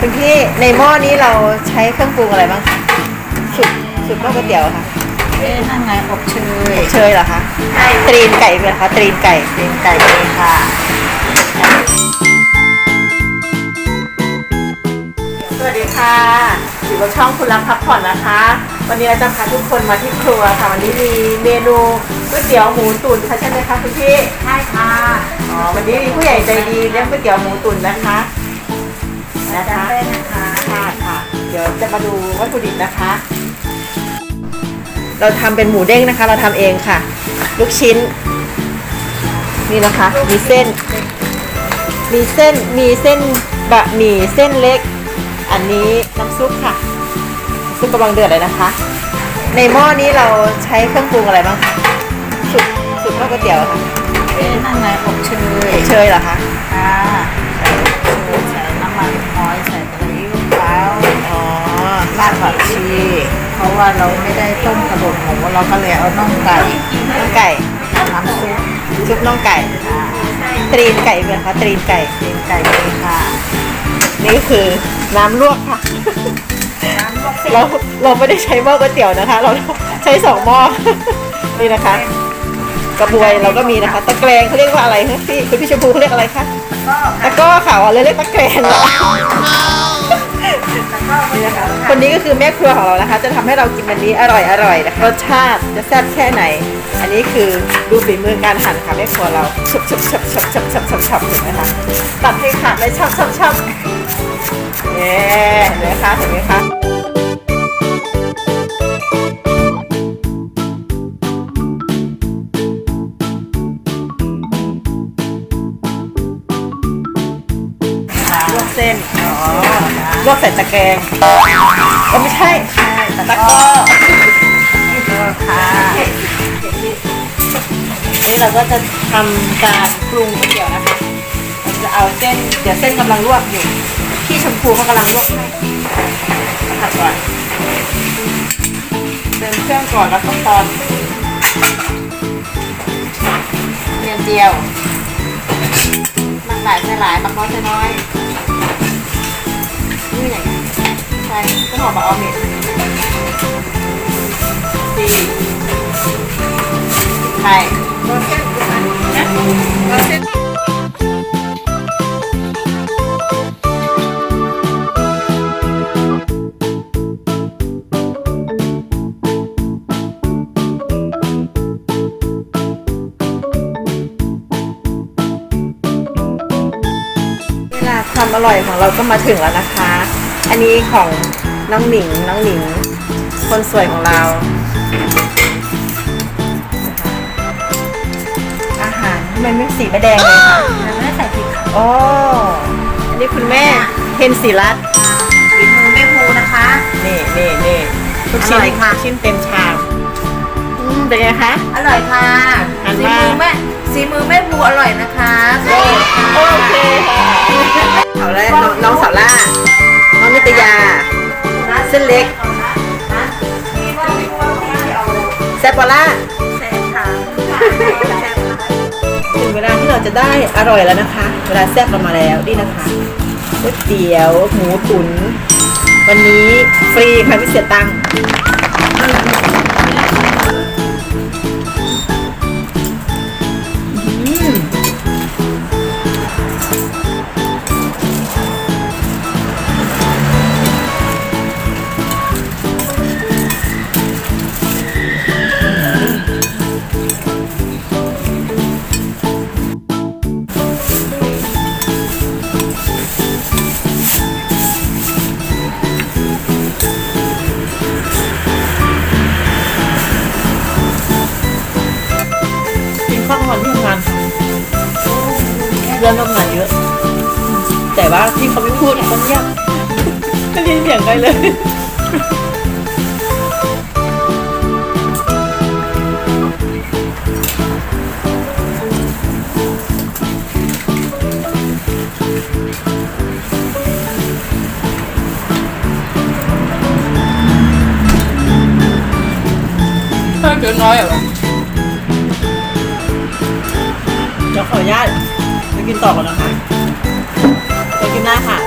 คุณพี่ในหม้อนี้เราใช้เครื่องปรุงอะไรบ้างคะสุดสุดหม้อก๋วยเตี๋ยวค่ะเอ๊ะนั่นไงอบเชยเชยเหรอคะตรีนไก่เป็นคะตรีนไก่เป็นไก่เลยค่ะสวัสดีค่ะอยู่กับช่องคุณรักพักผ่อนนะคะ วันนี้เราจะพาทุกคนมาที่ครัวค่ะ วันนี้มีเมนูก๋วยเตี๋ยวหมูตุ๋นค่ะใช่ไหมคะคุณพี่ใช่ค่ะอ๋อวันนี้มีผู้ใหญ่ใจดีเลี้ยงก๋วยเตี๋ยวหมูตุ๋นนะคะ นะคะได้นะคะค่ะค่ะ เดี๋ยวจะมาดูวัตถุดิบนะคะ เราทำเป็นหมูเด้งนะคะ เราทำเองค่ะ ลูกชิ้น นี่นะคะ มีเส้น มีเส้น มีเส้นบะหมี่เส้นเล็ก อันนี้น้ำซุปค่ะ ซุปกำลังเดือดเลยนะคะ ในหม้อนี้เราใช้เครื่องปรุงอะไรบ้างคะสุดสุดหม้อก๋วยเตี๋ยวค่ะเอ๊ะนั่นไงอบเชยเชยเหรอคะค่ะ รากผักชี เพราะว่าเราไม่ได้ต้มกระดูกหมูเราก็เลยเอาน่องไก่น้องไก่น้ำซุปซุปน้องไก่ค่ะตรีนไก่เป็นคะตรีนไก่เป็นไก่เลยค่ะ นี่คือน้ำลวกค่ะน้ำลวกเส้นเราเราไม่ได้ใช้หม้อก๋วยเตี๋ยวนะคะ เราใช้สองหม้อนี่นะคะ กระบวยเราก็มีนะคะ ตะแกรงเขาเรียกว่าอะไรคะพี่คุณพี่ชมพูเขาเรียกอะไรคะก็ตะกร้อค่ะว่าเลยเรียกตะแกรงเหรอแล้วก็ นี่นะคะ คนนี้ก็คือแม่ครัวของเรานะคะ จะทำให้เรากินวันนี้อร่อยอร่อยนะคะรสชาติจะแซ่บแค่ไหน อันนี้คือดูฝีมือการหั่นค่ะแม่ครัวเราฉับฉับฉับฉับฉับฉับฉับฉับเห็นไหมคะตัดให้ขาดเลยฉับฉับฉับเย้เห็นไหมคะเห็นไหมคะลวกเส้น วกใส่ตะแกรงก็ไม่ใช่ใช่ตะตะกร้อค่ะนี่เราก็จะทำการปรุงก๋วยเตี๋ยวนะคะเราจะเอาเส้นเดี๋ยวเส้นกำลังลวกอยู่พี่ชมพูเขากำลังลวกให้ผัดก่อนเติมเครื่องก่อนแล้วก็ตอนเจียวเจียวมักหลายใส่หลายมักน้อยใส่น้อย ใช่ก็หอมมาเอเม็ดดีไข่นะเส้นเวลาความอร่อยของเราก็มาถึงแล้วนะคะ อันนี้ของ น้องหนิง น้องหนิง คนสวยของเรา อาหารทำไมไม่สีไม่แดงเลยคะยังไม่ได้ใส่พริกค่ะโอ้อันนี้คุณแม่เฮนศิรัตน์ฝีมือแม่ภูนะคะ นี่นี่นี่ทุกชิ้นอร่อยค่ะชิ้นเต็มชามอืมเป็นไงคะ อร่อยค่ะหันสีมา มือแม่สีมือแม่ภูอร่อยนะคะขอบคุณค่ะโอเค ปปอล่าแซ่บค่ะถึงเวลาที่เราจะได้อร่อยแล้วนะคะ เวลาแซ่บเรามาแล้วนี่นะคะก๋วยเตี๋ยวหมูตุ๋นวันนี้ฟรีค่ะไม่เสียตังค์ วันที่ทำงานเรื่องทำงานเยอะ แต่ว่าที่เขาไม่พูดมันเงียบไม่ได้ยินเสียงใครเลยเกินน้อยเหรอ อนุาตไปกินต่อก่อนนะคะไปกินหน้าค่ะ